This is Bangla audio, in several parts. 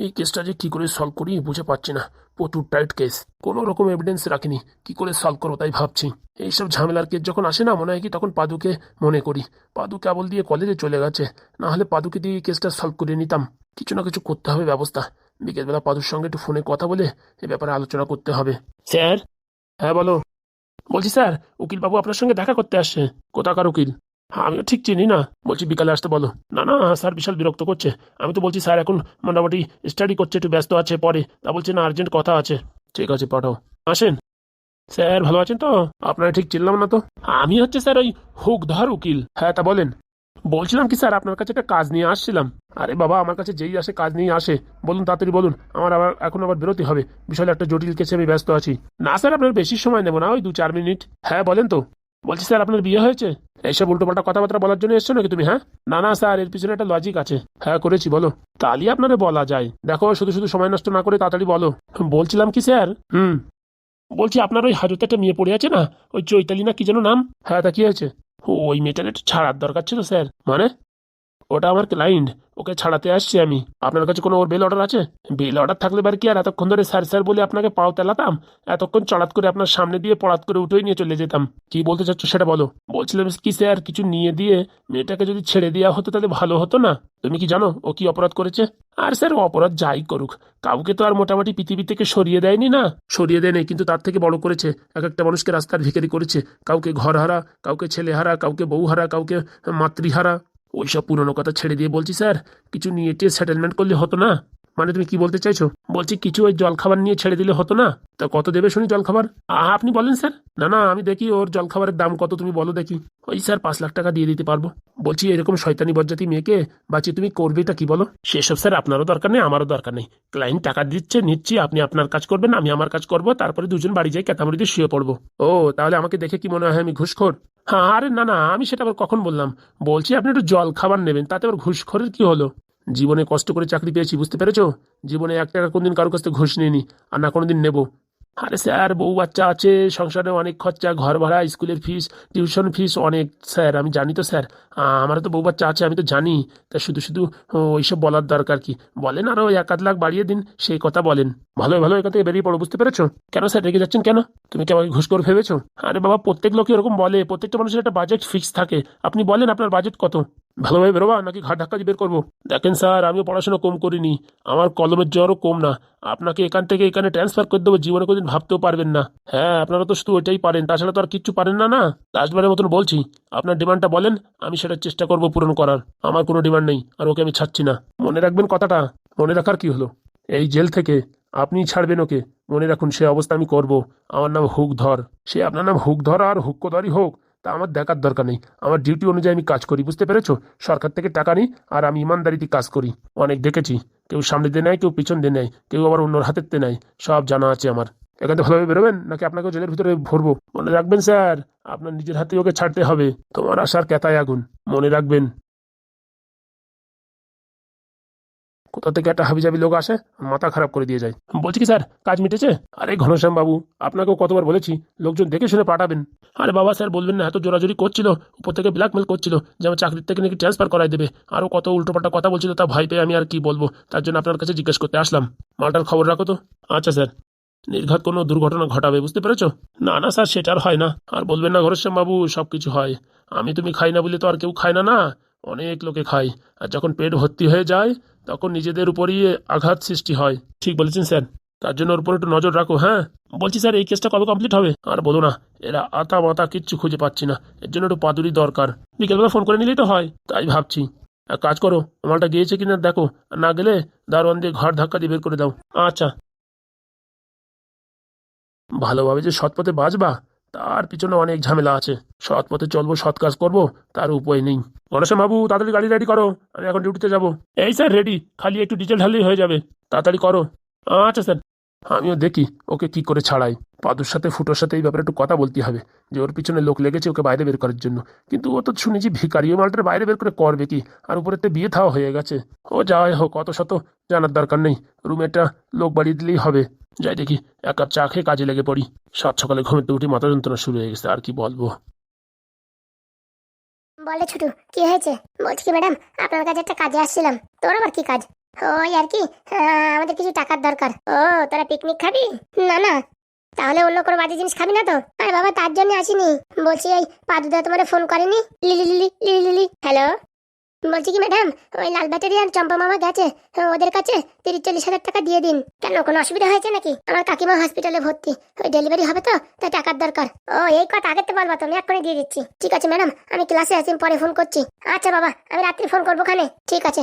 এই কেসটা যে কি করে সলভ করি বুঝে পাচ্ছি না। প্রচুর টাইট কেস কোনো রকম এভিডেন্স রাখিনি। কি করে সলভ করো তাই ভাবছি। এইসব ঝামেলার কেস যখন আসে না, মনে হয় কি তখন পাদুকে মনে করি। পাদু কেবল দিয়ে কলেজে চলে গেছে। না হলে পাদুকে দিয়ে কেসটা সলভ করে নিতাম। কিছু না কিছু করতে হবে ব্যবস্থা। বিকেলবেলা পাদুর সঙ্গে একটু ফোনে কথা বলে এ ব্যাপারে আলোচনা করতে হবে। স্যার? হ্যাঁ বলো। বলছি স্যার, উকিলবাবু আপনার সঙ্গে দেখা করতে আসছে। কোথাকার উকিল? আমিও ঠিক চিনি না। বলছি, বিকালে আসতে বলো। না না, স্যার বিশাল বিরক্ত করছে। আমি তো বলছি, স্যার এখন মোটামুটি স্টাডি করছে, একটু ব্যস্ত আছে পরে। তা বলছে, না আর্জেন্ট কথা আছে। ঠিক আছে, পাঠাও। আসেন। স্যার, ভালো আছেন তো? আপনারা ঠিক চিনলাম না তো? আমি হচ্ছে, স্যার, ওই হুকধর উকিল। হ্যাঁ তা বলেন। বলছিলাম কি, স্যার, আপনার কাছে একটা কাজ নিয়ে আসছিলাম। আরে বাবা, আমার কাছে যেই আসে, কাজ নিয়ে আসে। বলুন, তাড়াতাড়ি বলুন, আমার আবার, এখন আবার বেরোতে হবে। বিশাল একটা জটিল কেসে আমি ব্যস্ত আছি। না, স্যার, আপনার বেশি সময় নেব না, ওই দু চার মিনিট। হ্যাঁ বলেন তো। বলছি, স্যার, আপনার বিয়ে হয়েছে? এইসব উল্টোপাল্টা কথাবার্তা বলার জন্য এসছো নাকি তুমি হ্যাঁ? না না, স্যার, এর পিছনে একটা লজিক আছে। হ্যাঁ করেছি, বলো। তাহলে আপনারে বলা যায়। দেখো, শুধু শুধু সময় নষ্ট না করে তাড়াতাড়ি বলো। বলছিলাম কি, স্যার? হুম। বলছি, আপনার ওই হাজতে একটা মেয়ে পড়ে আছে না? ওই চৈতালি না কি যেন নাম? হ্যাঁ তা কি হয়েছে? ওই মেয়েটার একটু ছাড়ার দরকার ছিল, স্যার। মানে? ওটা আমার ক্লায়েন্ট ওকে ছাড়াতে আসছি আমি। আপনার কাছে কোনো ওর বেল অর্ডার আছে? বেল অর্ডার থাকলে এবার কি আর এতক্ষণ ধরে স্যার স্যার বলে আপনাকে পাও তেলাতাম? এতক্ষণ চড়াত করে আপনার সামনে দিয়ে পড়াত করে উঠেই নিয়ে চলে যেতাম। কি বলতে চাচ্ছ সেটা বলো। বলছিলাম, কি স্যার কিছু নিয়ে দিয়ে মেয়েটাকে যদি ছেড়ে দেওয়া হতো তাহলে ভালো হতো না? তুমি কি জানো ও কি অপরাধ করেছে? আর স্যার অপরাধ যাই করুক, কাউকে তো আর মোটামুটি পৃথিবী থেকে সরিয়ে দেয়নি না? সরিয়ে দেয়নি, কিন্তু তার থেকে বড় করেছে। এক একটা মানুষকে রাস্তার ভিখারি করেছে। কাউকে ঘর হারা কাউকে ছেলে হারা কাউকে বউ হারা কাউকে মাতৃহারা। ওইসব পুরনো কথা ছেড়ে দিয়ে বলছি স্যার। কিছু নিয়ে টিয়ে সেটেলমেন্ট করলে হতো না। মানে তুমি কি বলতে চাইছো? বলছি কিছু ওই জলখাবার নিয়ে ছেড়ে দিলে হতো না? তা কত দেবে শুনি জলখাবার? আপনি বলেন স্যার। না না, আমি দেখি ওর জলখাবারের দাম কত, তুমি বলো দেখি। ওই স্যার পাঁচ লাখ টাকা দিয়ে দিতে পারব। বলছি এরকম শয়তানি বজ্জাতি মেয়েকে বাঁচিয়ে তুমি করবেটা কি বলো? সেসব স্যার আপনারও দরকার নেই, আমারও দরকার নেই। ক্লায়েন্ট টাকা দিচ্ছে, নিচ্ছি, আপনি আপনার কাজ করবেন, আমি আমার কাজ করব, তারপরে দুজন বাড়ি যাই ক্যাতামরিতে শুয়ে পড়ব। ও, তাহলে আমাকে দেখে কি মনে হয় আমি ঘুষখোর? হ্যাঁ আরে না না, আমি সেটা আবার কখন বললাম? বলছি আপনি একটু জল খাবার নেবেন, তাতে আবার ঘুষখোরের কি হলো? জীবনে কষ্ট করে চাকরি পেয়েছি, বুঝতে পেরেছ? জীবনে এক টাকা কোনদিন কারোর কাছ থেকে ঘুষ নিইনি আর না কোনোদিন নেব। আরে স্যার, বউ বাচ্চা আছে, সংসারে অনেক খরচা, ঘর ভাড়া, স্কুলের ফিস টিউশন ফিস অনেক। স্যার, আমি জানি তো স্যার আমারও তো বউ বাচ্চা আছে, আমি তো জানি। তা শুধু শুধু ওইসব বলার দরকার কি? বলেন আরও এক আধ লাখ বাড়িয়ে দিন, সেই কথা বলেন। ভালো ভালো এখান থেকে বেরিয়ে পড়ো, বুঝতে পেরেছ? কেন স্যার, রেগে যাচ্ছেন কেন? তুমি কি আমাকে ঘুষ করে ভেবেছো আরে বাবা, প্রত্যেক লোকই এরকম বলে, প্রত্যেকটা মানুষের একটা বাজেট ফিক্স থাকে। আপনি বলেন আপনার বাজেট কত? ভালোভাবে বেরোবা? নাকি ঘাট ধাক্কা বের করব? দেখেন স্যার, আমিও পড়াশোনা কম করিনি। আমার কলমের জ্বরও কম না। আপনাকে এখান থেকে এখানে ট্রান্সফার করে দেবো, জীবনে কোনোদিন ভাবতেও পারবেন না। হ্যাঁ আপনারা তো শুধু ওইটাই পারেন, তাছাড়া তো আর কিচ্ছু পারেন না না? লাস্টবারের মতন বলছি, আপনার ডিমান্ডটা বলেন, আমি সেটা চেষ্টা করব পূরণ করার। আমার কোনো ডিমান্ড নেই, আর ওকে আমি ছাড়ছি না। মনে রাখবেন কথাটা, মনে রাখার কি হলো? এই জেল থেকে আপনি ছাড়বেন ওকে। মনে রাখুন, সে অবস্থা আমি করব। আমার নাম হুকধর। সে আপনার নাম হুকধর আর হুক্কধরই হোক তা আমার দেখার দরকার নেই। আমার ডিউটি অনুযায়ী আমি কাজ করি, বুঝতে পেরেছ? সরকার থেকে টাকা নিই আর আমি ইমানদারিতে কাজ করি। অনেক দেখেছি, কেউ সামনে দিয়ে নেয়, কেউ পিছন দিয়ে নেয়, কেউ আবার অন্যর হাতের নেয়, সব জানা আছে আমার। এখান থেকে ভালোভাবে বেরোবেন নাকি আপনাকে জেলের ভিতরে ভরবো? মনে রাখবেন, স্যার, আপনার নিজের হাতে ওকে ছাড়তে হবে। তোমার আশার কেতায় আগুন, মনে রাখবেন। কোথা থেকে একটা হাবিজাবি লোক আসে, মাথা খারাপ করে দিয়ে যায়। বলছি কি স্যার, কাজ মিটেছে? আরে ঘনশ্যাম বাবু, আপনাকেও কতবার বলেছি, লোকজন দেখে শুনে পাঠাবেন। আরে বাবা স্যার, বলবেন না, এত জোরাজোরি করছিল, উপর থেকে ব্ল্যাকমেল করছিল, যে আমার চাকরির থেকে নাকি ট্রান্সফার করাই দেবে। আরও কত উল্টোপাল্টা কথা বলছিল, তা ভয় পেয়ে আমি আর কি বলব? তার জন্য আপনার কাছে জিজ্ঞেস করতে আসলাম। মালটার খবর রাখো তো। আচ্ছা স্যার। নির্ঘাত কোনো দুর্ঘটনা ঘটাবে, বুঝতে পেরেছ? না না স্যার, সেটা আর হয় না। আর বলবেন না ঘনশ্যাম বাবু সব কিছু হয়। আমি তুমি খাই না বলে তো আর কেউ খায় না না। অনেক লোকে খায়। আর যখন পেট ভর্তি হয়ে যায়, তখন নিজেদের উপরই আঘাত সৃষ্টি হয়। ঠিক বলেছেন স্যার। তার জন্য ওর উপর একটু নজর রাখো হ্যাঁ? বলছি স্যার, এই কেসটা কবে কমপ্লিট হবে? আর বলো না, এরা আতা মাতা কিচ্ছু খুঁজে পাচ্ছি না। এর জন্য একটু পাদুরি দরকার। বিকেলবেলা ফোন করে নিলেই তো হয়, তাই ভাবছি। এক কাজ করো, মালটা গিয়েছে কিনা দেখো। না গেলে দারোয়ান দিয়ে ঘর ধাক্কা দিয়ে বের করে দাও। আচ্ছা। ভালোভাবে যে সৎ পথে বাঁচবা তার পিছনে অনেক ঝামেলা আছে। সৎ পথে চলবো, সৎ কাজ করব, তার উপায় নেই। গণেশ বাবু, তাড়াতাড়ি গাড়ি রেডি করো, আমি এখন ডিউটিতে যাব। এই স্যার রেডি খালি একটু ডিজেল ঢাললেই হয়ে যাবে। তাড়াতাড়ি করো। আচ্ছা স্যার আমিও দেখি, ওকে কি করে ছাড়াই। পাদুর সাথে, ফুটোর সাথে এই ব্যাপারে একটু কথা বলতে হবে, যে ওর পিছনে লোক লেগেছে ওকে বাইরে বের করার জন্য। কিন্তু ও তো শুনেছি ভিকারি ও মালটার বাইরে বের করে করবে কি, আর উপরে তো বিয়ে থাওয়া হয়ে গেছে। ও যাই হোক, অত শত জানার দরকার নেই, রুমে একটা লোক বাড়িয়ে দিলেই হবে। যাই দেখি, এক কাপ চা খেয়ে কাজে লেগে পড়ি। সাত সকালে ঘুমেতে উঠি মাথা যন্ত্রণা শুরু হয়ে গেছে, আর কি বলব। বলে ছোটু, কি হয়েছে? বলছি কি ম্যাডাম, আপনার কাছে একটা কাজে আসছিলাম। তোর আবার কি কাজ? ওই আর কি আমাদের কিছু টাকার দরকার। ও, তোরা পিকনিক খাবি? না না। তাহলে অন্য কোনো বাজে জিনিস খাবি না তো? আরে বাবা, তার জন্য আসিনি। বলছি এই পাদুদা তোমার ফোন করেনি। Lily Lily Lily Lily. Hello বলছি কি ম্যাডাম ওই লাল ব্যাটারি আর চম্পা মামা গেছে। ওদের কাছে তিরিশ চল্লিশ হাজার টাকা দিয়ে দিন। কেন, কোনো অসুবিধা হয়েছে নাকি? আমার কাকিমা হসপিটালে ভর্তি। ওই ডেলিভারি হবে তো তাই টাকার দরকার। ও, এই কথা আগে তো বলবা তুমি, এক্ষুনি দিয়ে দিচ্ছি। ঠিক আছে ম্যাডাম আমি ক্লাসে আছি পরে ফোন করছি। আচ্ছা বাবা, আমি রাত্রি ফোন করব খানে ঠিক আছে।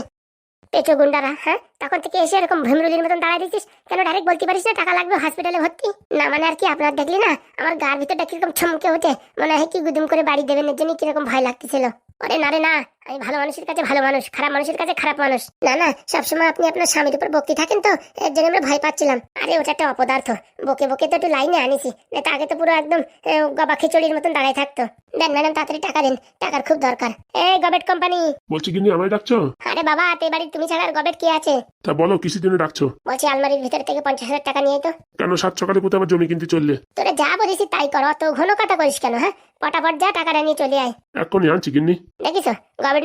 পেটো গুন্ডারা হ্যাঁ? তখন থেকে এসে এরকম ভেমরুলির মতন দাঁড়ায় দিচ্ছিস কেন ডাইরেক্ট বলতে পারিস না, টাকা লাগবে হসপিটালে ভর্তি? না মানে আর কি, আপনার দেখলি না? আমার গার ভিতরটা কীরকম ছমকে ওঠে। মনে হয় কি গুদুম করে বাড়ি দেবেন, এর জন্য কীরকম ভয় লাগতেছিল। ওরে না রে না আমি ভালো মানুষের কাছে ভালো মানুষ খারাপ মানুষের কাছে খারাপ মানুষ। না না সবসময় আপনি আপনার স্বামীর উপর বকতে থাকেন তো এর জন্য আমরা ভয় পাচ্ছিলাম। আরে ওটা একটা অপদার্থ। বকে বকে তো একটু লাইনে আনিছি না তো আগে তো পুরো একদম গবা খিচুড়ির মতন দাঁড়ায় থাকতো। দেন ম্যাডাম তাড়াতাড়ি টাকা দিন টাকার খুব দরকার। এই গবেট কোম্পানি বলছি কিনি আমায় ডাকছো? আরে বাবা তে বাড়ি তুমি ছাড়া আর গবেট কে আছে? তা বলো কিসের জন্য ডাকছো? বলছি আলমারির ভিতর থেকে পঞ্চাশ হাজার টাকা নিয়ে তো। কেন সাত সকালে কোথাও আবার জমি কিনতে চললে? তোরা যা বলেছি তাই কর অত ঘন কথা করিস কেন হ্যাঁ? পটাপট যা টাকাটা নিয়ে চলে আয়। এক্ষুনি আনছি কিন্নি দেখিস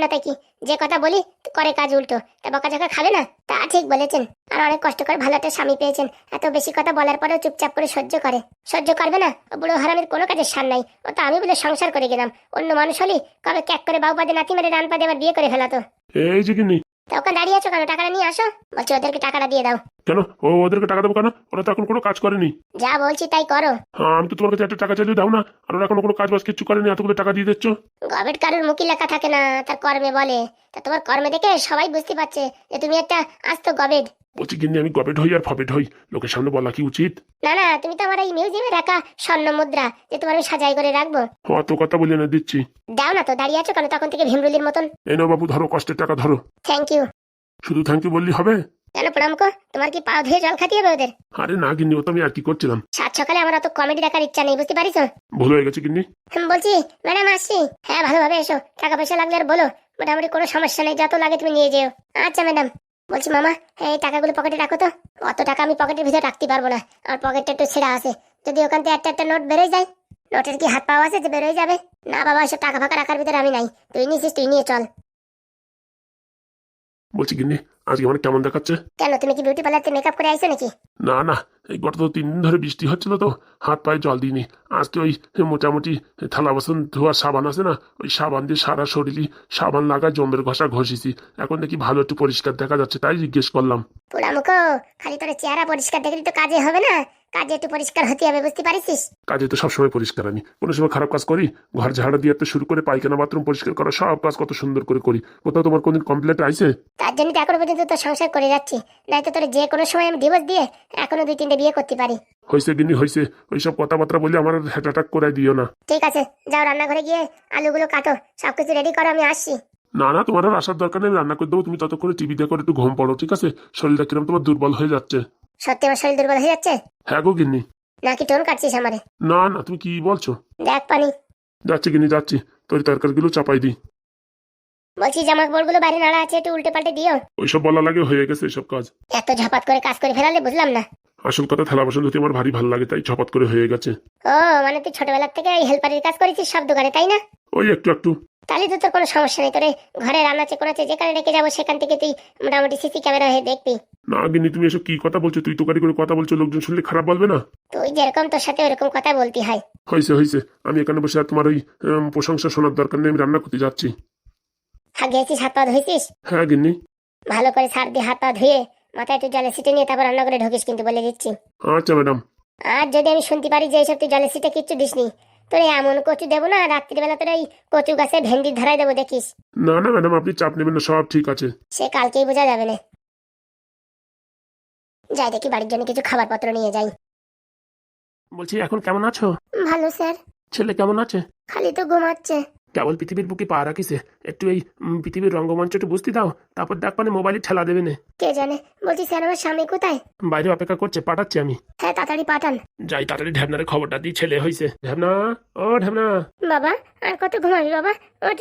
না কি যে কথা বলি করে কাজ উল্টো। তা বকা ঝকা খাবে না? তা ঠিক বলেছেন। আর অনেক কষ্ট করে ভালো একটা স্বামী পেয়েছেন। এত বেশি কথা বলার পরেও চুপচাপ করে সহ্য করে। সহ্য করবে না? বুড়ো হারামের কোনো কাজের সার নাই। ও তো আমি বলে সংসার করে গেলাম। অন্য মানুষ হলি কবে ক্যাক করে বাবু বাদে নাতি মেরে রান পাদে আবার বিয়ে করে ফেলাতো। এই যে কিন্নি তা ওখানে দাঁড়িয়ে আছো কেন? টাকাটা নিয়ে আসো। বলছি ওদেরকে টাকাটা দিয়ে দাও। কেন? ও ওদেরকে টাকা দেবো কেন? ওরা তো এখন কোনো কাজ করেনি। যা বলছি তাই করো। হ্যাঁ আমি তো তোমার কাছে একটা টাকা চাইলে দাও না। আর ওরা এখনও কোনো কাজ বাজ কিচ্ছু করেনি। এতগুলো টাকা দিয়ে দিচ্ছ। গভর্নমেন্ট কারোর মুখে লেখা থাকে না তার কর্মে বলে। তা তোমার কর্মে দেখে সবাই বুঝতে পারছে যে তুমি একটা আস্ত গবেট। বলছি কিন্নি আমি গবেট হই আর ফবেট হই। লোকের সামনে বলা কি উচিত? না না তুমি তো আমার এই মিউজিয়ামে রাখা স্বর্ণ মুদ্রা যে তোমার আমি সাজাই করে রাখব। অত কথা বলে না দিচ্ছি। দাও না তো দাঁড়িয়ে আছো কেন? তখন থেকে ভীমরুলির মতন। এই নাও বাবু ধরো কষ্টের টাকা ধরো। থ্যাংক ইউ শুধু থ্যাংক ইউ বললি হবে? কেন প্রণামকো তোমার কি পা ধুয়ে জল খাতে হবে ওদের আরে না কিন্নি ও তো আমি আর কি করছিলাম। সাত সকালে আমার অত কমেডি দেখার ইচ্ছা নেই বুঝতে পারিস ভুল হয়ে গেছে কিন্নি বলছি ম্যাডাম আসছি। হ্যাঁ ভালোভাবে এসো টাকা পয়সা লাগলে আর বলো মোটামুটি কোনো সমস্যা নেই যত লাগে তুমি নিয়ে যেও। আচ্ছা ম্যাডাম বলছি মামা এই টাকাগুলো পকেটে রাখো তো অত টাকা আমি পকেটের ভিতরে রাখতে পারব না আমার পকেটটা একটু ছেঁড়া আছে যদি ওখান থেকে একটা একটা নোট বেরোয় যায় নোটের কি হাত পাওয়া আছে যে বেরোয় যাবে? না বাবা এসব টাকা ফাঁকা রাখার ভিতরে আমি নাই তুই নিয়েছিস তুই নিয়ে চল। বলছি কিন্নি আজকে আমার কেমন দেখাচ্ছে? কেন তুমি কি বিউটি পার্লারতে মেকআপ করে আইছো নাকি? না না এই গত তো তিন দিন ধরে বৃষ্টি হচ্ছিল তো হাত পায়ে জল দিইনি। আজকে ওই মোটামুটি থালা বাসন ধোয়ার সাবান আছে না ওই সাবান দিয়ে সারা শরীরই সাবান লাগা জমের ঘষা ঘষেছি। এখন দেখি ভালো একটু পরিষ্কার দেখা যাচ্ছে তাই জিজ্ঞেস করলাম। পোড়ামুখো খালি তোর চেহারা পরিষ্কার দেখলে তো কাজে হবে না। কাজে একটু পরিষ্কার হতে হবে বুঝতে পারিস কাজে তো সবসময় পরিষ্কার আমি কোনো সময় খারাপ কাজ করি ঘর ঝাড়া দিয়ে তো শুরু করে পায়খানা বাথরুম পরিষ্কার করা সব কাজ কত সুন্দর করে করি। কোথাও তোমার কোনদিন কমপ্লেট আইছে? তার জন্য তো এখনও পর্যন্ত তোর সংসার করে যাচ্ছি। নয়তো তোর যে কোনো সময় আমি ডিভোর্স দিয়ে এখনও দুই তিনটে বিয়ে করতে পারি। হয়েছে গিনি হয়েছে ওইসব কথাবার্তা বলে আমার হ্যাট অ্যাটাক করে দিও না। ঠিক আছে যাও রান্নাঘরে গিয়ে আলুগুলো কাটো সবকিছু রেডি করো আমি আসছি। না না তোমার আর আসার দরকার নেই রান্না করে দেবো তুমি তত করে টিভি দেখো একটু ঘুম পড়ো ঠিক আছে? শরীরটা কিরম তোমার দুর্বল হয়ে যাচ্ছে। সত্যি আমার শরীর দুর্বল হয়ে যাচ্ছে? হ্যাঁ গো গিন্নি। নাকি টোন কাটছিস আমারে? না না তুমি কি বলছো? দেখ পানি। যাচ্ছি গিন্নি যাচ্ছি। তোর তরকারিগুলো চাপাই দিই। বলছি জামা কাপড়গুলো বাইরে নাড়া আছে একটু উল্টে পাল্টে দিও। ওইসব বলা লাগে হয়ে গেছে এসব কাজ। এত ঝাপাত করে কাজ করে ফেলালে বুঝলাম না। আসল কথা থালা বাসন ধুতে আমার ভারী ভালো লাগে তাই ছপাত করে হয়ে গেছে। ও মানে তুই ছোটবেলার থেকে এই হেল্পারের কাজ করেছিস সব দোকানে তাই না? ওই একটু একটু। তাহলে তো তোর কোনো সমস্যা নেই তোরে ঘরে রান্না চেক করেছে যেখানে রেখে যাব সেখান থেকে তুই মোটামুটি সিসি ক্যামেরা হয়ে দেখবি। না গিনি তুমি এসব কি কথা বলছো? তুই তো তোকারি করে কথা বলছো লোকজন শুনলে খারাপ বলবে না? তুই যেরকম তোর সাথে ওরকম কথা বলতে হয়। হয়েছে হয়েছে আমি এখানে বসে আর তোমার ওই উম, প্রশংসা শোনার দরকার নেই আমি রান্না করতে যাচ্ছি। হা গেছিস হাত পা ধুইছিস? হ্যাঁ গিন্নি। ভালো করে সার দিয়ে হাত পা ধুয়ে। মাথায় একটু জলে সিটে নিয়ে তারপর রান্না করে ঢুকিস কিন্তু বলে দিচ্ছি। আচ্ছা ম্যাডাম। আর যদি আমি শুনতে পারি যে এইসব তুই জলে সিটে কিচ্ছু দিসনি তোর এমন কচু দেবো না রাত্রিবেলা তোর এই কচু গাছে ভেন্ডি ধরাই দেবো দেখিস। না না ম্যাডাম আপনি চাপ নেবেন না সব ঠিক আছে। সে কালকেই বোঝা যাবে না। যাই দেখি বাড়ির জন্য কিছু খাবার পত্র নিয়ে যাই। বলছি এখন কেমন আছো? ভালো স্যার। ছেলে কেমন আছে? খালি তো ঘুমাচ্ছে। কেবল পৃথিবীর বুকে পা রাখিছে একটু এই পৃথিবীর রঙ্গমঞ্চ একটু বুঝতে দাও। তারপর দেখ মানে মোবাইলে ঠেলা দেবে না। কে জানে? বলছি স্যার আমার স্বামী কোথায়? বাইরে অপেক্ষা করছে পাঠাচ্ছি আমি। হ্যাঁ তাড়াতাড়ি পাঠান। যাই তাড়াতাড়ি ঢ্যাবনারে খবরটা দিয়ে ছেলে হয়েছে ঢ্যাবনা ও ঢ্যাবনা। বাবা আর কত ঘুমাবি বাবা? ওট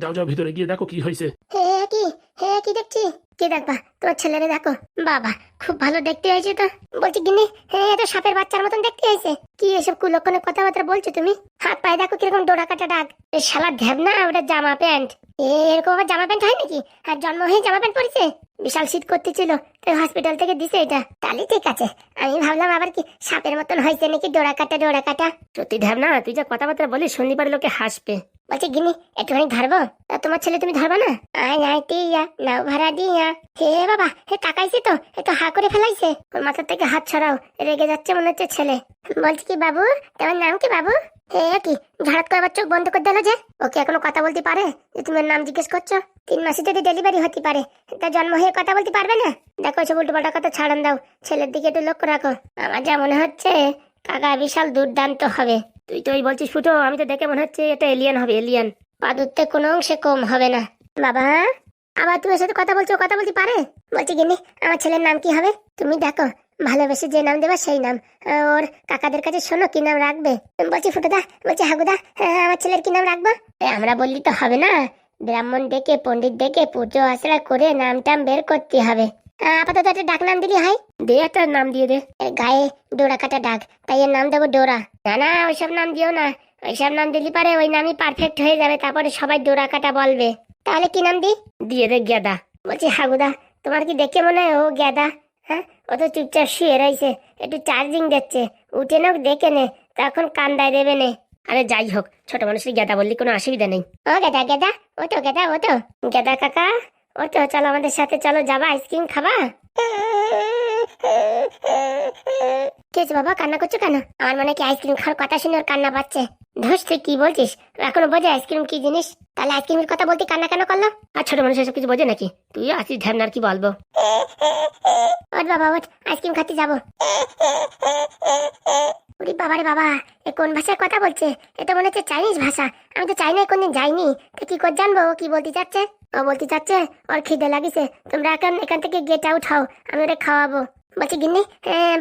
যাও যাও ভিতরে গিয়ে দেখো কি হয়েছে। হে কি? হে কি দেখছি? কি দেখবা? তোমার ছেলেরে দেখো। বাবা খুব ভালো দেখতে হয়েছে তো। বলছি গিনি হে এটা সাপের বাচ্চার মতন দেখতে হয়েছে। কি এসব কুলক্ষণে কথাবার্তা বলছো তুমি? হাত পায়ে দেখো কীরকম ডোরা কাটা ডাক এ শালা ঢ্যাব না ওটা জামা প্যান্ট। এ, এরকম আবার জামা প্যান্ট হয় নাকি? আর জন্ম হয়ে জামা প্যান্ট পরেছে বিশাল শীত করতেছিল তো হসপিটাল থেকে দিছে এটা। তাহলে ঠিক আছে। আমি ভাবলাম আবার কি সাপের মতন হয়েছে নাকি ডোরা কাটা ডোরা কাটা সত্যি ঢ্যাবনা তুই যা কথাবার্তা বলিস সন্দীপার লোকে হাসবে। বলছি গিনি একটুখানি ধরবো? তা তোমার ছেলে তুমি ধরবো না? আয় নাই তিয়া নাও ভাড়া দিয়া। হে বাবা, হে তাকাইছে তো এ তো হা করে ফেলাইছে। ওর মাথার থেকে হাত ছড়াও, রেগে যাচ্ছে মনে হচ্ছে ছেলে। বলছি কি বাবু, তোমার নাম কি বাবু? হে কি, ঝাড়াত করে চোখ বন্ধ করে দিল যে? ওকে এখনও কথা বলতে পারে? যে তুমি নাম জিজ্ঞেস করছ? তিন মাসে যদি ডেলিভারি হতে পারে, তা জন্ম হয়ে কথা বলতে পারবে না? দেখো, সব উল্টো পাল্টা কথা ছাড়ান দাও। ছেলের দিকে একটু লক্ষ্য রাখো। আমার যা মনে হচ্ছে, কাকা বিশাল দুর্দান্ত হবে। তুই তো ওই বলছিস ফুটো, আমি তো দেখে মনে হচ্ছে এটা এলিয়ান হবে এলিয়ান পাদুরতে কোনো অংশে কম হবে না। বাবা, আবার তুমি সাথে কথা বলছো, কথা বলতে পারে? বলছি গিনি আমার ছেলের নাম কি হবে? তুমি দেখো, ভালোবেসে যে নাম দেবা সেই নাম। ওর কাকাদের কাছে শোনো কি নাম রাখবে। বলছি, ফুটোদা, বলছি, হাগুদা আমার ছেলের কি নাম রাখব? আমরা বললি তো হবে না। ব্রাহ্মণ ডেকে, পণ্ডিত ডেকে পুজো আশ্রা করে নাম টাম বের করতে হবে। আপাতত একটা ডাক নাম দিলি হয় দে একটা নাম দিয়ে দে। এর গায়ে ডোরা কাটা ডাক তাই এর নাম দেবো ডোরা। না না ওইসব নাম দিও না। ওইসব নাম দিলি পারে ওই নামই পারফেক্ট হয়ে যাবে তারপরে সবাই ডোরা কাটা বলবে। তাহলে কি নাম দি? দিয়ে দে গেদা বলছি হাগুদা তোমার কি দেখে মনে হয়? ও গ্যাদা হ্যাঁ? ও তো চুপচাপ শুয়ে রয়েছে একটু চার্জিং দিচ্ছে। উঠে নাও দেখে নে তখন কান্দায় দেবে নে। আরে যাই হোক ছোট মানুষের গেদা বললি কোনো অসুবিধা নেই। ও গেদা গেদা ও তো গেদা ও তো। গেদা কাকা? ও তো, চলো আমাদের সাথে, চলো যাবা, আইসক্রিম খাবা। ঠিক বাবা, কান্না করছ কেন? আমার মনে কি আইসক্রিম খাওয়ার কথা শুনে ওর কান্না পাচ্ছে। ধুস, তুই কি বলছিস? এখনও বোঝে আইসক্রিম কি জিনিস? তাহলে আইসক্রিমের কথা বলতে কান্না কেন করল? আর ছোট মানুষ এসব কিছু বোঝে নাকি? তুই আসিস ঢ্যাবনার কি বলব। ওট বাবা ওট আইসক্রিম খাতে যাব। ওরে বাবা রে বাবা, এ কোন ভাষায় কথা বলছে? এটা মনে হচ্ছে চাইনিজ ভাষা। আমি তো চাইনায় কোনদিন যাইনি। তো কি করে জানব ও কি বলতে চাচ্ছে? ও বলতে চাচ্ছে, ওর খিদে লাগিছে, তোমরা এখন এখান থেকে গেট আউট হও, আমি ওটা খাওয়াবো। বলছি, গিন্নি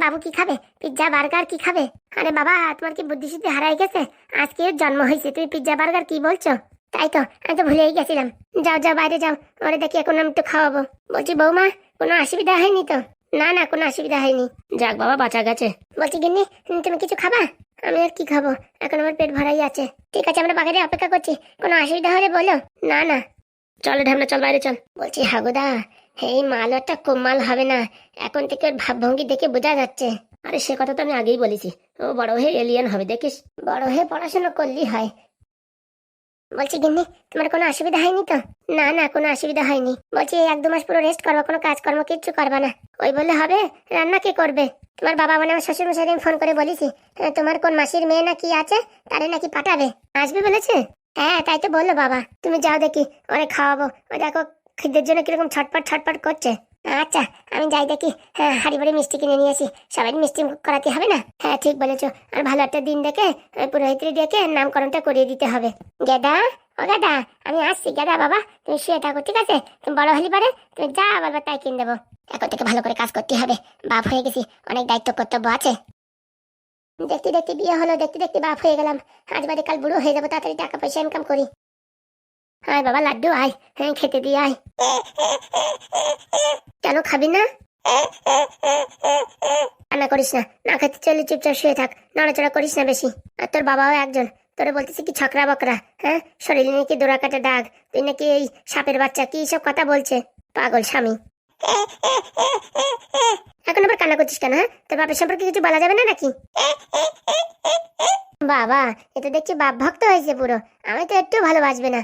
বাবু কি খাবে? পিৎজা বার্গার কি খাবে? আরে বাবা, তোমার কি বুদ্ধি শুদ্ধি হারাই গেছে? আজকে জন্ম হয়েছে, তুমি পিৎজা বার্গার কি বলছো? তাই তো, আমি তো ভুলেই গেছিলাম। যাও যাও, বাইরে যাও, ওরে দেখি এখন আমি একটু খাওয়াবো। বলছি, বৌমা, কোনো অসুবিধা হয়নি তো? না না, কোনো অসুবিধা হয়নি। যাক বাবা, বাঁচা গেছে। বলছি, গিন্নি তুমি কিছু খাবা? আমি আর কি খাব? এখন আমার পেট ভরাই আছে। ঠিক আছে, আমরা বাগানে অপেক্ষা করছি। কোনো অসুবিধা হলে বলো। না না। চল ঢ্যাবনা চল বাইরে, চল। বলছি, হাগুদা এই কম মাল হবে না। এখন থেকে ওর ভাবভঙ্গি দেখে বোঝা যাচ্ছে। আরে, সে কথা তো আমি আগেই বলেছি। ও বড় হয়ে এলিয়ান হবে, দেখিস? বড় হয়ে পড়াশোনা করলেই হয়। বলছি, গিন্নি, তোমার কোনো অসুবিধা হয়নি তো? না না, কোনো অসুবিধা হয়নি। বলছি এক দু মাস পুরো রেস্ট করব, কোনো কাজকর্ম কিচ্ছু করবা না। ওই বললে হবে, রান্না কে করবে? তোমার বাবা মানে আমার শ্বশুর মশাই ফোন করে বলেছি তোমার কোন মাসির মেয়ে না কি আছে, তারে নাকি পাঠাবে? আসবে বলেছে? হ্যাঁ তাই তো বলল বাবা। তুমি যাও দেখি, ওরে খাওয়াবো। ওই দেখো, খিদের জন্য কীরকম ছটপট ছটপট করছে। আচ্ছা আমি যাই দেখি। হ্যাঁ হাড়ি বাড়ি মিষ্টি কিনে নিয়ে আসি। সবাই মিষ্টি করাতে হবে না? হ্যাঁ ঠিক বলেছ। আর ভালো একটা দিন দেখে পুরোহিত্রী ডেকে নামকরণটা করিয়ে দিতে হবে। গেদা, ও গেদা, আমি আসছি। গেদা বাবা, তুমি শুয়ে থাকো, ঠিক আছে? তুমি বড় হলি পারে, তুমি যা বলব তাই কিনে দেবো। এখন থেকে ভালো করে কাজ করতে হবে। বাপ হয়ে গেছি, অনেক দায়িত্ব কর্তব্য আছে। দেখতে দেখতে বিয়ে হলো, দেখতে দেখতে বাপ হয়ে গেলাম। আজ বাদে কাল বুড়ো হয়ে যাব, তাড়াতাড়ি টাকা পয়সা ইনকাম করি। আয় বাবা, লাড্ডু আয়। হ্যাঁ খেতে দিয়ে আয়। কেন খাবি না? রান্না করিস না। না খেতে চলে চুপচাপ শুয়ে থাক। নড়াচড়া করিস না বেশি। আর তোর বাবাও একজন। তোরে বলতেছে কি ছকরা বকরা হ্যাঁ? শরীরে নাকি দোরা কাটা দাগ? তুই নাকি এই সাপের বাচ্চা, কি সব কথা বলছে? পাগল স্বামী। এখন আবার কান্না করছিস কেন হ্যাঁ? তোর বাপের সম্পর্কে কিছু বলা যাবে না নাকি? বাবা এটা দেখছি বাপ ভক্ত হয়েছে পুরো। আমি তো একটু ভালোবাসবে না।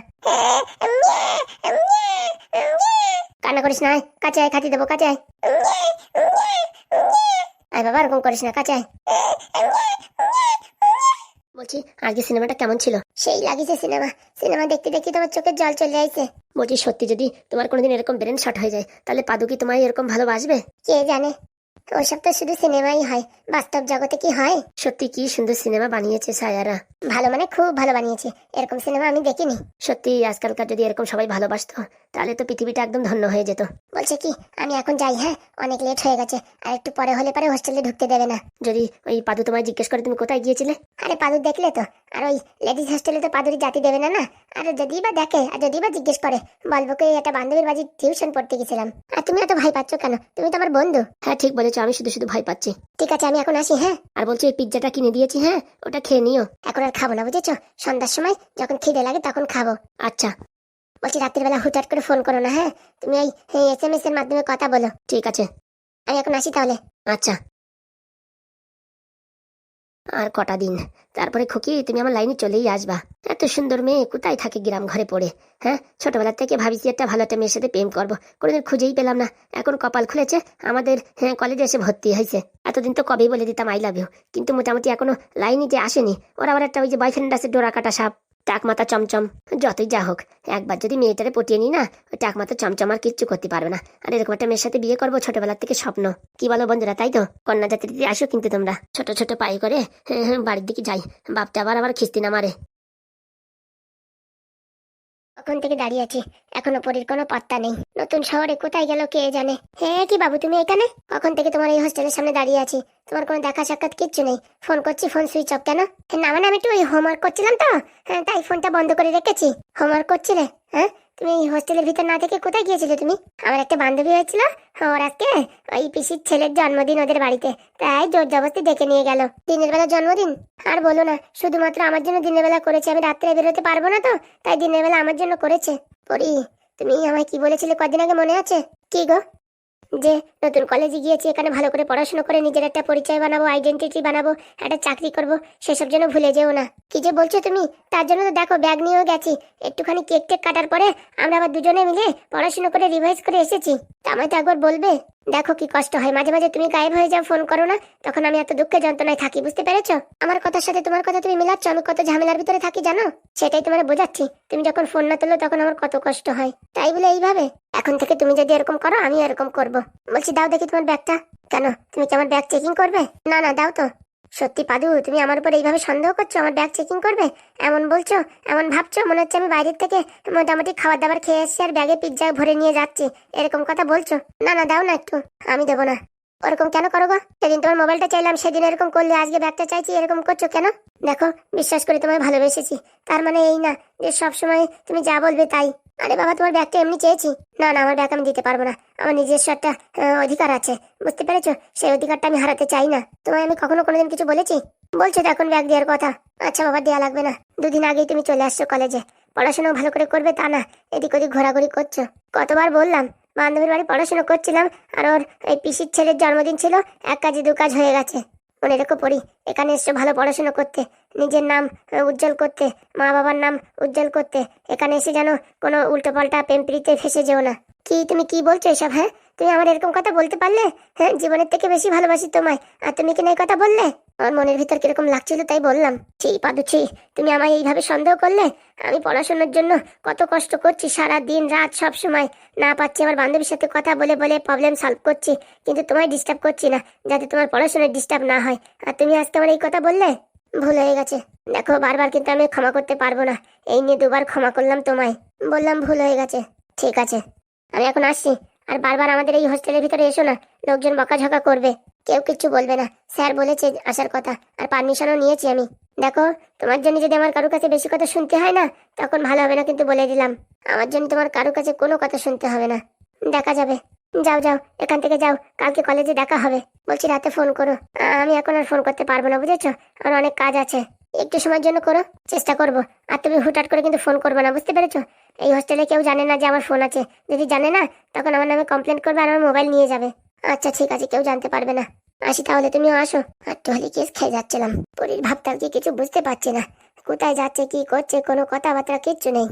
কান্না করিস না কাছে আয় খাতি দেবো, কাছে আয়। বাবা, এরকম করিস না, কাছে বলছি আজকে সিনেমাটা কেমন ছিল? সেই লাগিছে সিনেমা। সিনেমা দেখতে দেখতে তোমার চোখের জল চলে আইছে। বলছি, সত্যি যদি তোমার কোনোদিন এরকম ব্রেন শট হয়ে যায়, তাহলে পাদু কি তোমায় এরকম ভালোবাসবে? কে জানে? ওসব তো শুধু সিনেমাই হয়। বাস্তব জগতে কি হয়? সত্যি কি সুন্দর সিনেমা বানিয়েছে সায়ারা? ভালো মানে খুব ভালো বানিয়েছে। এরকম সিনেমা আমি দেখিনি। সত্যি আজকালকার যদি এরকম সবাই ভালোবাসতো তাহলে তো পৃথিবীটা একদম ধন্য হয়ে যেত। বলছে কি, আমি এখন যাই হ্যাঁ? অনেক লেট হয়ে গেছে। আর একটু পরে হলে পরে হোস্টেলে ঢুকতে দেবে না। যদি ওই পাদু তোমায় জিজ্ঞেস করে তুমি কোথায় গিয়েছিলে? আরে পাদুর দেখলে তো। আর ওই লেডিস হোস্টেলে তো পাদুরি জাতি দেবে না না? আর যদি বা দেখে, আর যদি বা জিজ্ঞেস করে, বলব কি একটা বান্ধবীর বাজি টিউশন পড়তে গেছিলাম। আর তুমি এত ভাই পাচ্ছ কেন? তুমি তো আমার বন্ধু। হ্যাঁ ঠিক বলেছ, আমি শুধু শুধু ভয় পাচ্ছি। ঠিক আছে, আমি এখন আসি হ্যাঁ? আর বলছি, ওই পিৎজাটা কিনে দিয়েছি হ্যাঁ? ওটা খেয়ে নিও। এখন আর খাব না, বুঝেছ? সন্ধ্যার সময় যখন খিদে লাগে তখন খাব। আচ্ছা। বলছি রাত্রিবেলা হুটহাট করে ফোন করো না হ্যাঁ? তুমি এই এস এম এস এর মাধ্যমে কথা বলো। ঠিক আছে। আমি এখন আসি তাহলে। আচ্ছা। আর কটা দিন? তারপরে খুকি, তুমি আমার লাইনে চলেই আসবা। এত সুন্দর মেয়ে, কোথায় থাকে গ্রাম ঘরে পড়ে? হ্যাঁ? ছোটবেলা থেকে ভাবিছি একটা ভালো একটা মেয়ের সাথে প্রেম করব। কোনোদিন খুঁজেই পেলাম না। এখন কপাল খুলেছে, আমাদের হ্যাঁ কলেজে এসে ভর্তি হয়েছে। এতদিন তো কবেই বলে দিতাম আই লাভ ইউ কিন্তু মোটামুটি এখনও লাইনে যে আসেনি, ওরা আবার একটা ওই যে বয়ফ্রেন্ড আছে, ডোরা কাটা সাপ। টাক মাথা চমচম। যতই যা হোক একবার যদি মেয়েটারে পটিয়ে নিই না ওই টাক মাথা চমচম আর কিচ্ছু করতে পারবে না। আর এরকম একটা মেয়ের সাথে বিয়ে করব ছোটবেলার থেকে স্বপ্ন। কি বলো বন্ধুরা তাই তো? কন্যা জাতিতে আসো কিন্তু তোমরা। ছোট ছোট পায়ে করে হ্যাঁ, হ্যাঁ, বাড়ির দিকে যাই। বাপটা আবার আবার খিস্তি না মারে। কখন থেকে দাঁড়িয়ে আছি। এখনও পরীর কোনো পাত্তা নেই। নতুন শহরে কোথায় গেল কে জানে? হ্যাঁ কি বাবু, তুমি এখানে? কখন থেকে তোমার এই হোস্টেলের সামনে দাঁড়িয়ে আছি? তোমার কোনো দেখা সাক্ষাৎ কিচ্ছু নেই। ফোন করছি, ফোন সুইচ অফ কেন? না মানে আমি একটু ওই হোমওয়ার্ক করছিলাম তো? হ্যাঁ তাই ফোনটা বন্ধ করে রেখেছি। হোমওয়ার্ক করছিলে হ্যাঁ? তুমি হোস্টেলের ভিতর না থেকে কোথায় গিয়েছিলে তুমি? আমার একটা বান্ধবী হয়েছিল, ওর আজকে ওই পিসির ছেলের জন্মদিন ওদের বাড়িতে। তাই জোর জবরদস্তি ডেকে নিয়ে গেল। দিনের বেলা জন্মদিন? আর বলো না, শুধুমাত্র আমার জন্য দিনের বেলা করেছে। আমি রাত্রে বেরোতে পারব না তো, তাই দিনের বেলা আমার জন্য করেছে। পরি, তুমি আমায় কি বলেছিলে কদিন আগে মনে আছে? কি গো? যে নতুন কলেজে গিয়েছি, এখানে ভালো করে পড়াশোনা করে নিজের একটা পরিচয় বানাবো আইডেন্টিটি বানাবো, একটা চাকরি করব, সেসব যেন ভুলে যেও না। কি যে বলছো তুমি? তার জন্য তো দেখো ব্যাগ নিয়েও গেছি। একটুখানি কেক টেক কাটার পরে আমরা আবার দুজনে মিলে পড়াশোনা করে রিভাইজ করে এসেছি। আমায় তো একবার বলবে? দেখো কি কষ্ট হয়। মাঝে মাঝে তুমি গায়েব হয়ে যাও, ফোন করো না। তখন আমি এত দুঃখে যন্ত্রণায় থাকি, বুঝতে পেরেছ? আমার কথার সাথে তোমার কথা তুমি মিলাচ্ছ? আমি কত ঝামেলার ভিতরে থাকি, জানো? সেটাই তোমার বোঝাচ্ছি। তুমি যখন ফোন না তুলো তখন আমার কত কষ্ট হয়। তাই বলে এইভাবে? এখন থেকে তুমি যদি এরকম করো আমি এরকম করব। বলছি, দাও দেখি তোমার ব্যাগটা। কেন? তুমি কি আমার ব্যাগ চেকিং করবে? না না, দাও তো। সত্যি পাদু, তুমি আমার উপর এইভাবে সন্দেহ করছ? আমার ব্যাগ চেকিং করবে? এমন বলছো? এমন ভাবছ? মনে হচ্ছে আমি বাইরের থেকে মোটামুটি খাবার দাবার খেয়ে এসেছি আর ব্যাগে পিৎজা ভরে নিয়ে যাচ্ছি। এরকম কথা বলছো? না না, দাও না একটু। আমি দেবো না। ওরকম কেন করো গো? সেদিন তোমার মোবাইলটা চাইলাম, সেদিন এরকম করলে আজকে ব্যাগটা চাইছি, এরকম করছ কেন? দেখো, বিশ্বাস করে তোমায় ভালোবেসেছি। তার মানে এই না যে সবসময় তুমি যা বলবে তাই। আরে বাবা, তোমার ব্যাগটা এমনি চেয়েছি। না না, আমার ব্যাগ আমি দিতে পারব না। আমার নিজস্ব একটা অধিকার আছে। বুঝতে পেরেছ? সেই অধিকারটা আমি হারাতে চাই না। তোমায় আমি কখনো কোনোদিন কিছু বলেছি? বলছো তো এখন ব্যাগ দেওয়ার কথা। আচ্ছা বাবা দেওয়া লাগবে না। দুদিন আগেই তুমি চলে আসছো কলেজে। পড়াশোনা ভালো করে করবে তা না। এদিক ওদিক ঘোরাঘুরি করছ। কতবার বললাম, বান্ধবীর বাড়ি পড়াশোনা করছিলাম, আর ওর এই পিসির ছেলের জন্মদিন ছিল, এক কাজে দু কাজ হয়ে গেছে। মনে রেখো পড়ি এখানে এসছো ভালো পড়াশুনো করতে, নিজের নাম উজ্জ্বল করতে মা বাবার নাম উজ্জ্বল করতে, এখানে এসে যেন কোনো উল্টো পাল্টা পেম্পিরিতে ফেসে যেও না। কি, তুমি কি বলছো এসব হ্যাঁ? তুমি আমার এরকম কথা বলতে পারলে? হ্যাঁ জীবনের থেকে বেশি ভালোবাসি তোমায়, আর তুমি কিনা এই কথা বললে? আমার মনের ভিতর কীরকম লাগছিল তাই বললাম, ছি পাদু ছি, তুমি আমায় এইভাবে সন্দেহ করলে? আমি পড়াশোনার জন্য কত কষ্ট করছি সারা দিন রাত সব সময় না পাচ্ছি, আমার বান্ধবীর সাথে কথা বলে বলে প্রবলেম সলভ করছি, কিন্তু তোমায় ডিস্টার্ব করছি না, যাতে তোমার পড়াশোনায় ডিস্টার্ব না হয়। আর তুমি আজকে আমার এই কথা বললে? ভুল হয়ে গেছে। দেখো, বারবার কিন্তু আমি ক্ষমা করতে পারব না। এই নিয়ে দুবার ক্ষমা করলাম তোমায়। বললাম ভুল হয়ে গেছে। ঠিক আছে। আমি এখন আসছি। আর বারবার আমাদের এই হোস্টেলের ভিতরে এসো না। লোকজন বকাঝকা করবে। কেউ কিচ্ছু বলবে না। স্যার বলেছে আসার কথা, আর পারমিশনও নিয়েছি আমি। দেখো, তোমার জন্য যদি আমার কারোর কাছে বেশি কথা শুনতে হয় না, তখন ভালো হবে না কিন্তু বলে দিলাম। আমার জন্য তোমার কারোর কাছে কোনো কথা শুনতে হবে না। দেখা যাবে। যাও যাও, এখান থেকে যাও। কালকে কলেজে দেখা হবে। বলছি রাতে ফোন করো। আমি এখন আর ফোন করতে পারব না, বুঝেছ? আমার অনেক কাজ আছে। একটু সময়ের জন্য করো, চেষ্টা করব। আর তুমি হুটহাট করে কিন্তু ফোন করবে না, বুঝতে পেরেছ? এই হোস্টেলে কেউ জানে না যে আমার ফোন আছে। যদি জানে না, তখন আমার নামে কমপ্লেন করবে আর আমার মোবাইল নিয়ে যাবে। আচ্ছা ঠিক আছে, কেউ জানতে পারবে না। আসি তাহলে, তুমিও আসো। আর টহলি কেস খেয়ে যাচ্ছিলাম। পরির ভাবতাল কি কিছু বুঝতে পারছি না। কোথায় যাচ্ছে, কি করছে, কোনো কথাবার্তা কিচ্ছু নেই।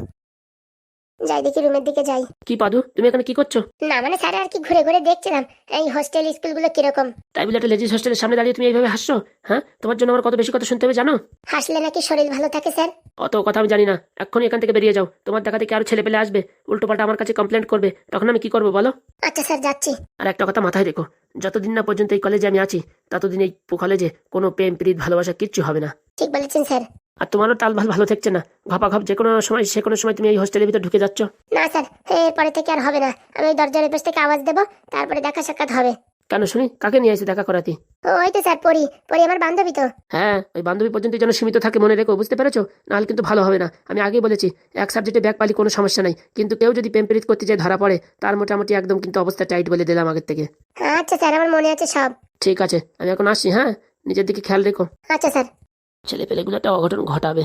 যাই দেখি রুমের দিকে যাই। কি পাদু তুমি এখানে কি করছ? না মানে স্যার আর কি ঘুরে ঘুরে দেখছিলাম এই হোস্টেল স্কুলগুলো কীরকম। তাই বলে একটা লেজিস হোস্টেলের সামনে দাঁড়িয়ে তুমি এইভাবে হাসছো? হ্যাঁ? তোমার জন্য আমার কত বেশি কথা শুনতে হবে জানো? হাসলে নাকি শরীর ভালো থাকে স্যার? অত কথা আমি জানি না। এক্ষুনি এখান থেকে বেরিয়ে যাও। তোমার দেখা থেকে আরও ছেলে পেলে আসবে? উল্টো পাল্টা আমার কাছে কমপ্লেন করবে। তখন আমি কি করব বলো? আচ্ছা স্যার যাচ্ছি। আর একটা কথা মাথায় রেখো। যতদিন না পর্যন্ত এই কলেজে আমি আছি ততদিন এই কলেজে কোনো প্রেম প্রীত ভালোবাসা কিচ্ছু হবে না। ঠিক বলেছেন স্যার। আর তোমারও টাল ভালো ভালো থাকছে না। ঘপা ঘপ যে কোনো সময় সে কোনো সময় তুমি এই হোস্টেলের ভিতর ঢুকে যাচ্ছ। না স্যার এরপরে থেকে আর হবে না। আমি ওই দরজার এপাশ থেকে আওয়াজ দেবো তারপরে দেখা সাক্ষাৎ হবে। কেন শুনি? কাকে নিয়ে এসে দেখা করাতি? ওই তো স্যার পড়ি পড়ি আমার বান্ধবী তো। হ্যাঁ ওই বান্ধবী পর্যন্ত যেন সীমিত থাকে মনে রেখো বুঝতে পেরেছ? নাহলে কিন্তু ভালো হবে না। আমি আগেই বলেছি এক সাবজেক্টে ব্যাক পালি কোনো সমস্যা নাই। কিন্তু কেউ যদি প্রেম প্রীত করতে যায় ধরা পড়ে তার মোটামুটি একদম কিন্তু অবস্থা টাইট বলে দিলাম আগের থেকে। আচ্ছা স্যার আমার মনে আছে সব। ঠিক আছে আমি এখন আসছি হ্যাঁ? নিজের দিকে খেয়াল রেখো। আচ্ছা স্যার। ছেলে পেলেগুলো একটা অঘটন ঘটাবে।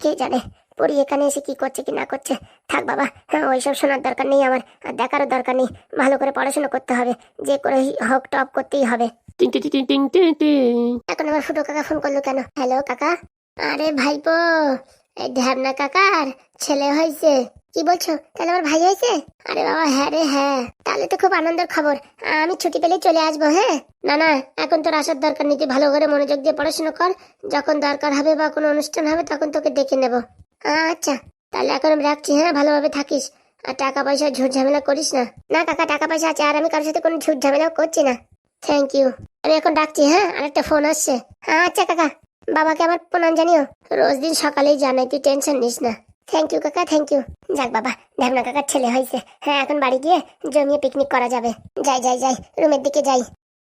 কে জানে পড়ি এখানে এসে কি করছে কি না করছে? থাক বাবা হ্যাঁ ওইসব শোনার দরকার নেই আমার আর দেখারও দরকার নেই। ভালো করে পড়াশোনা করতে হবে যে করে হক টপ করতেই হবে। টিং টিং টিং টিং টিং এখন আবার ফুটো কাকা ফোন করল কেন? হ্যালো কাকা? আরে ভাইপো ঢ্যাবনা কাকার ছেলে হয়েছে কি বলছো? তাহলে আমার ভাই হয়েছে আরে বাবা হ্যাঁ রে হ্যাঁ। তাহলে তো খুব আনন্দের খবর। আমি ছুটি পেলেই চলে আসব হ্যাঁ? না না, এখন তোর আসার দরকার নেই। তুই ভালো করে মনোযোগ দিয়ে পড়াশোনা কর। যখন দরকার হবে বা কোনো অনুষ্ঠান হবে, তখন তোকে ডেকে নেব। আচ্ছা তাহলে এখন আমি রাখছি হ্যাঁ? ভালোভাবে থাকিস। আর টাকা পয়সা ঝুট ঝামেলা করিস না। না, কাকা, টাকা পয়সা আছে। আর আমি কারোর সাথে কোনো ঝুট ঝামেলাও করছি না। থ্যাংক ইউ আমি এখন ডাকছি হ্যাঁ? আরেকটা ফোন আসছে। হ্যাঁ আচ্ছা কাকা। বাবাকে আমার প্রণাম জানিও। রোজ দিন সকালেই জানাই তুই টেনশন নিস না। থ্যাংক ইউ কাকা থ্যাংক ইউ যাক বাবা ধ্যামনা কাকার ছেলে হয়েছে। হ্যাঁ এখন বাড়ি গিয়ে জমিয়ে পিকনিক করা যাবে। যাই যাই যাই, রুমের দিকে যাই।